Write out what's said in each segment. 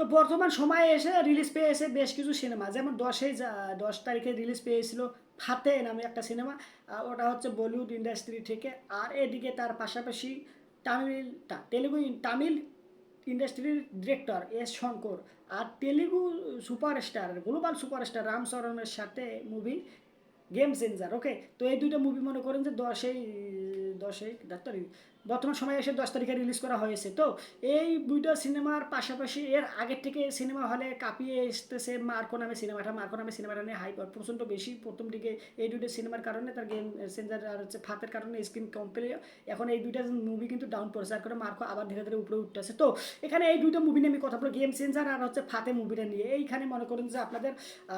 তো বর্তমান সময়ে এসে রিলিজ পেয়েছে বেশ কিছু সিনেমা যেমন দশই দশ তারিখে রিলিজ পেয়েছিল ফাতে নামে একটা সিনেমা ওটা হচ্ছে বলিউড ইন্ডাস্ট্রি থেকে, আর এদিকে তার পাশাপাশি তামিল তেলেগু তামিল ইন্ডাস্ট্রির ডিরেক্টর এস শঙ্কর, আর Telugu superstar global superstar Ram চরণের সাথে মুভি গেম চেঞ্জার ওকে তো এই দুইটা মুভি মনে করেন যে দশই দশই দশ তারিখ বর্তমান সময়ে এসে দশ তারিখে রিলিজ করা হয়েছে। তো এই দুইটা সিনেমার পাশাপাশি এর আগের থেকে সিনেমা হলে কাঁপিয়ে এসতেছে মার্কো নামে সিনেমাটা। মার্কো নামে সিনেমাটা নিয়ে হাইপ প্রচণ্ড বেশি। প্রথম দিকে এই দুইটা সিনেমার কারণে তার গেম চেঞ্জার আর হচ্ছে ফাতের কারণে স্ক্রিন কম্পেলে এখন এই দুইটা মুভি কিন্তু ডাউন পড়েছে। আর করে মার্কো আবার ধীরে ধীরে উপরে উঠতেছে। তো এখানে এই দুইটা মুভি নিয়ে আমি কথা বলব। গেম চেঞ্জার আর হচ্ছে ফাতে মুভিটা নিয়ে। এইখানে মনে করেন যে আপনাদের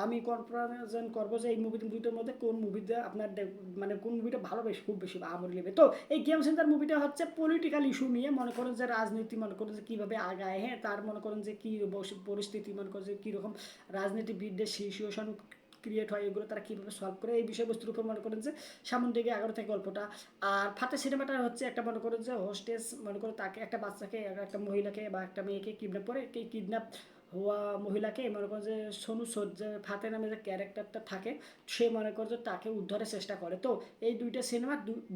আমি কনফার্মেশন করব যে এই মুভি দুইটার মধ্যে কোন মুভিটা আপনার মানে কোন মুভিটা ভালো বেশি খুব বেশি আমরি নেবে। তো এই গেম সেন্টার মুভিটা হচ্ছে পলিটিক্যাল ইস্যু নিয়ে মনে করেন যে রাজনীতি, মনে করেন যে কীভাবে আগায় হ্যাঁ তার মনে করেন যে কী পরিস্থিতি, মনে করেন যে কীরকম রাজনীতিবিদদের সিচুয়েশন ক্রিয়েট হয়, এগুলো তারা কীভাবে সলভ করে, এই বিষয়বস্তুর উপর মনে করেন যে সামন দিকে এগারো থেকে গল্পটা আর ফাতে সিনেমাটা হচ্ছে একটা মনে করেন যে হোস্টেস মনে করে তাকে, একটা বাচ্চাকে, একটা মহিলাকে বা একটা মেয়েকে কিডন্যাপ করে এই কিডন্যাপ হওয়া মহিলাকে মনে করেন যে সোনু যে ফাতে নামে যে ক্যারেক্টারটা থাকে, সে মনে করো যে তাকে উদ্ধারের চেষ্টা করে। তো এই দুইটা সিনেমা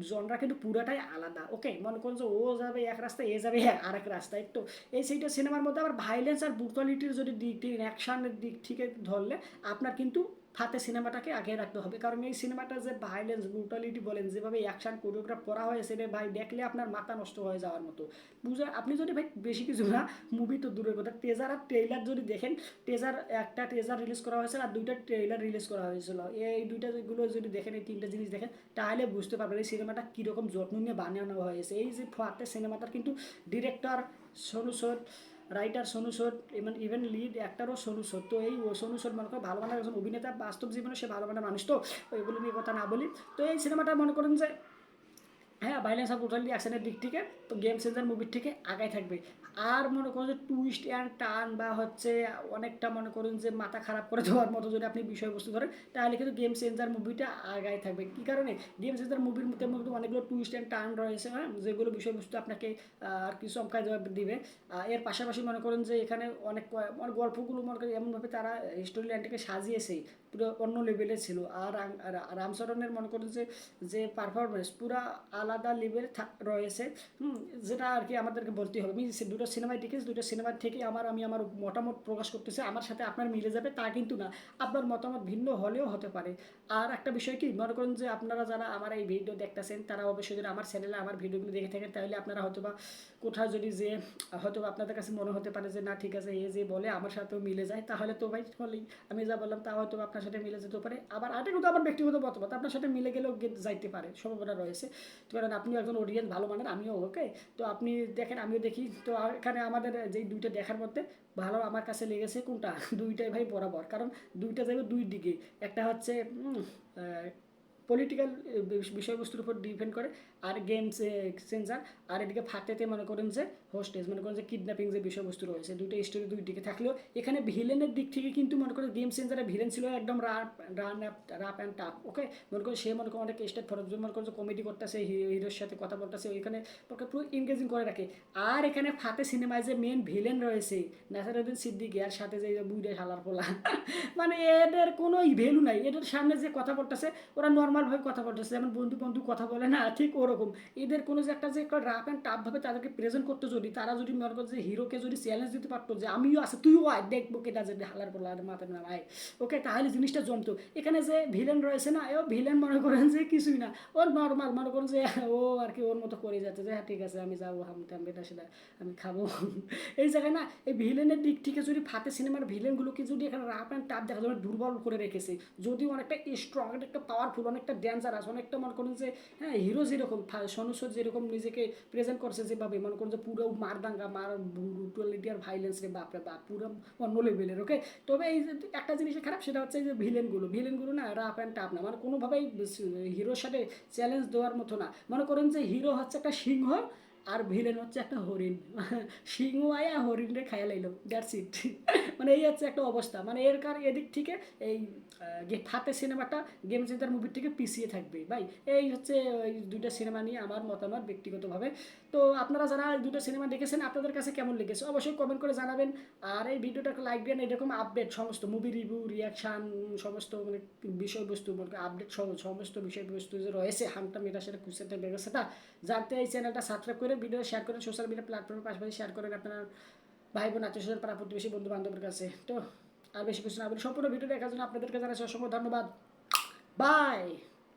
জনরা কিন্তু পুরাটাই আলাদা ওকে মনে করেন যে ও যাবে এক রাস্তায়, এ যাবে আরেক রাস্তায়, তো এই সেইটা সিনেমার মধ্যে আবার ভাইলেন্স আর ব্রুটালিটির যদি দিক অ্যাকশনের দিক থেকে ধরলে, আপনার কিন্তু ফাতে সিনেমাটাকে আগে রাখতে হবে। কারণ এই সিনেমাটা যে ভাইলেন্স ব্রুটালিটি বলেন, যেভাবে অ্যাকশন কোরিওগ্রাফ করা হয়েছে রে ভাই, দেখলে আপনার মাথা নষ্ট হয়ে যাওয়ার মতো। বুঝে, আপনি যদি ভাই বেশি কিছু না মুভি তো দূরের কথা। টেজার আর ট্রেইলার যদি দেখেন টেজার একটা টেজার রিলিজ করা হয়েছিল আর দুইটা ট্রেইলার রিলিজ করা হয়েছিল। এই দুইটা যেগুলো যদি দেখেন, এই তিনটা জিনিস দেখেন, তাহলে বুঝতে পারবেন এই সিনেমাটা কীরকম যত্ন নিয়ে বানানো হয়েছে। এই যে ফাতে সিনেমাটার কিন্তু director Sonu Sood writer Sonu Sood even even lead অ্যাক্টারও Sonu Sood তো এই সোনু সোদ মনে করো ভালো মানের একজন অভিনেতা, বাস্তব জীবনে সে ভালো মানের মানুষ। তো এগুলো নিয়ে কথা না বলি। তো এই সিনেমাটা মনে করেন যে হ্যাঁ ভাইলেন্স আর ব্রুটালি অ্যাকশনের দিক থেকে, তো গেম চেঞ্জার মুভির থেকে আগায় থাকবে। আর মনে করুন যে টুইস্ট অ্যান্ড টার্ন বা হচ্ছে অনেকটা মনে করুন যে মাথা খারাপ করে দেওয়ার মতো যদি আপনি বিষয়বস্তু ধরেন, তাহলে কিন্তু গেম চেঞ্জার মুভিটা আগায় থাকবে। কী কারণে? গেম চেঞ্জার মুভির মধ্যে মধ্যে অনেকগুলো টুইস্ট অ্যান্ড টার্ন রয়েছে হ্যাঁ? যেগুলো বিষয়বস্তু আপনাকে আর কিছু চমকায় দেওয়া দিবে। এর পাশাপাশি মনে করেন যে এখানে অনেক অনেক গল্পগুলো মনে করেন এমনভাবে তারা স্টোরি লাইনটাকে সাজিয়েছে, পুরো অন্য লেভেলে ছিল। আর রাম- রামচরণের মনে করেন যে যে পারফরমেন্স পুরা আলাদা লেভেল রয়েছে। যেটা আর কি আমাদেরকে বলতে হবে। আমি দুটো সিনেমায় দেখেছি দুটো সিনেমার থেকে আমার, আমি আমার মতামত প্রকাশ করতেছি। আমার সাথে আপনার মিলে যাবে, তা কিন্তু না। আপনার মতামত ভিন্ন হলেও হতে পারে। আর একটা বিষয় কি, মনে করেন যে আপনারা যারা আমার এই ভিডিও দেখতেছেন, তারা অবশ্যই যদি আমার চ্যানেলে আমার ভিডিওগুলো দেখে থাকেন, তাহলে আপনারা হয়তো বা কোথাও যদি যে হয়তো আপনাদের কাছে মনে হতে পারে যে, না, ঠিক আছে, এ যে বলে আমার সাথেও মিলে যায়, তাহলে তো ভাই হলেই আমি যা বললাম তা হয়তো আপনার সাথে মিলে যেতে পারে। আবার আরেকটা কিন্তু আমার ব্যক্তিগত মতামত, আপনার সাথে মিলে গেলেও যাইতে পারে, সম্ভাবনা রয়েছে। তো কারণ আপনি একজন অডিয়েন্স ভালো মানের, আমিও ওকে তো আপনি দেখেন, আমিও দেখি। তো এখানে আমাদের যেই দুইটা দেখার মধ্যে ভালো আমার কাছে লেগেছে কোনটা? দুইটাই ভাই বরাবর। কারণ দুইটা যাবে দুই দিকে। একটা হচ্ছে পলিটিক্যাল বিষয়বস্তুর উপর ডিপেন্ড করে। আর গেমস চেঞ্জার আর এদিকে ফাতেতে মনে করেন যে হোস্টেজ মনে করেন যে কিডন্যাপিং যে বিষয়বস্তু রয়েছে, দুইটা স্টোরি দুই দিকে থাকলেও এখানে ভিলেনের দিক থেকে কিন্তু মনে করেন গেম চেঞ্জারের ভিলেন ছিল একদম রাপ রান অ্যাপ রাপ অ্যান্ড টাপ ওকে মনে করেন সে মনে করেন অনেক স্টেট ফরজ মনে করেন যে কমেডি করতেছে হিরোর সাথে কথা বলতেছে, ওইখানে পুরো এনগেজিং করে রাখে। আর এখানে ফাতে সিনেমায় যে মেন ভিলেন রয়েছে, নাসারুদ্দিন সিদ্দিকি আর সাথে যে বুড়ে হালার পোলা মানে এদের কোনো ভ্যালু নাই। এদের সামনে যে কথা বলতেছে, ওরা নর্মালভাবে কথা বলতেছে, যেমন বন্ধু বন্ধু কথা বলে না, ঠিক ওরকম। এদের কোনো যে একটা যে একটা রাপ অ্যান্ড টাফভাবে তাদেরকে প্রেজেন্ট করতে যদি, তারা যদি মনে করো যে হিরোকে যদি চ্যালেঞ্জ দিতে পারতো যে আমিও আছে, তুইও আয়, দেখব কেটা যে হালার পোলা আর মাথায় না আয়। ওকে তাহলে জিনিসটা জমতো। এখানে যে ভিলেন রয়েছে না ও ভিলেন মনে করেন যে কিছুই না। ও নর্মাল মনে করেন যে ও আর কি ওর মতো করে যাচ্ছে যে হ্যাঁ ঠিক আছে, আমি যাব, হাম টাম এটা সেটা আমি খাব। এই জায়গায় না, এই ভিলেনের দিক থেকে যদি ফাতে সিনেমার ভিলেনগুলোকে যদি এখানে রাপ অ্যান্ড টাপ দেখা যাবে দুর্বল করে রেখেছে, যদিও অনেকটা স্ট্রং একটা পাওয়ারফুল অনেকটা আছে অনেকটা মনে করেন যে হ্যাঁ হিরো যেরকম সনুসর যেরকম নিজেকে প্রেজেন্ট করছে যেভাবে, মনে করেন যে পুরো মারদাঙ্গা, মার ব্রুটালিটি আর ভাইলেন্স রে, বাপরে বাপ, পুরো অন্য লেভেলের ওকে তবে এই যে একটা জিনিস খারাপ, সেটা হচ্ছে যে ভিলেনগুলো ভিলেনগুলো না রাফ অ্যান্ড টাফ না মানে কোনোভাবেই হিরোর সাথে চ্যালেঞ্জ দেওয়ার মতো না। মনে করেন যে হিরো হচ্ছে একটা সিংহ আর ভিলেন হচ্ছে একটা হরিণ। সিংহ আয়া হরিণরে খাইয়া লাইলো। দ্যাটস ইট মানে এই হচ্ছে একটা অবস্থা। মানে এর কার এদিক থেকে এই ফাতে সিনেমাটা গেম চেঞ্জার মুভির থেকে পিছিয়ে থাকবে। ভাই, এই হচ্ছে এই দুইটা সিনেমা নিয়ে আমার মতামত ব্যক্তিগতভাবে। তো আপনারা যারা দুটো সিনেমা দেখেছেন, আপনাদের কাছে কেমন লেগেছে? অবশ্যই কমেন্ট করে জানাবেন। আর এই ভিডিওটাকে লাইক দেন, এরকম আপডেট সমস্ত মুভি রিভিউ রিয়াকশান সমস্ত মানে বিষয়বস্তু আপডেট সমস্ত বিষয়বস্তু যে রয়েছে হামটা মেটা সেটা কুসেটা বেগেছেটা জানতে এই চ্যানেলটা সাবস্ক্রাইব করে ভিডিও শেয়ার করেন সোশ্যাল মিডিয়া প্ল্যাটফর্মের পাশাপাশি শেয়ার করেন আপনার ভাই বোন আত্মীয় স্বজন পাড়া প্রতিবেশী বন্ধু বান্ধবের কাছে। তো আর বেশি কিছু না বলি সম্পূর্ণ ভিডিও দেখার জন্য আপনাদেরকে জানাচ্ছি অসংখ্য ধন্যবাদ। বাই